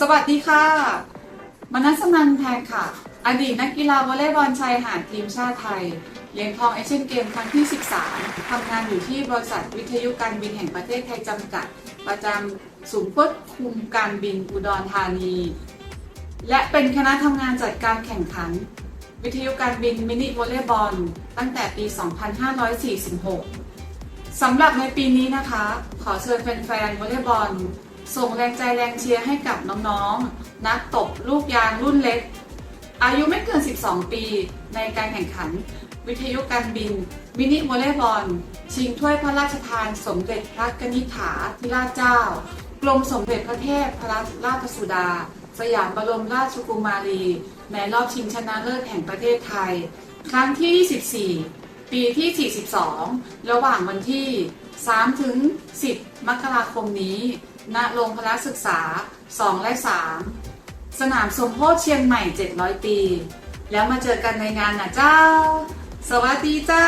สวัสดีค่ะ มนัสนันแพงค่ะ อดีตนักกีฬาวอลเลย์บอลชายหาดทีมชาติไทย เหรียญทองเอเชียนเกมครั้งที่ 13 ทำงานอยู่ที่บริษัทวิทยุการบินแห่งประเทศไทยจำกัด ประจำศูนย์ควบคุมการบินอุดรธานี และเป็นคณะทำงานจัดการแข่งขัน วิทยุการบินมินิวอลเลย์บอลตั้งแต่ปี 2546สำหรับในปีนี้นะคะ ขอเชิญแฟนๆวอลเลย์บอล ส่งแรงใจแรงเชียร์ให้กับน้องๆ นักตบลูกยางรุ่นเล็ก อายุไม่เกิน 12 ปี ในการแข่งขัน วิทยุการบิน มินิวอลเลย์บอล ชิงถ้วยพระราชทานสมเด็จพระกนิษฐาธิราชเจ้า กรมสมเด็จพระเทพพรัตนราชสุดา สยามบรมราชกุมารี ในรอบชิงชนะเลิศแห่งประเทศไทย ครั้งที่ 24 ปีที่ 42 ระหว่างวันที่ 3 ถึง 10 มกราคมนี้ ณโรงพละศึกษา 2 และ 3 สนามสมโพธิเชียงใหม่ 700 ปี แล้วมาเจอกันในงานนะเจ้า สวัสดีเจ้า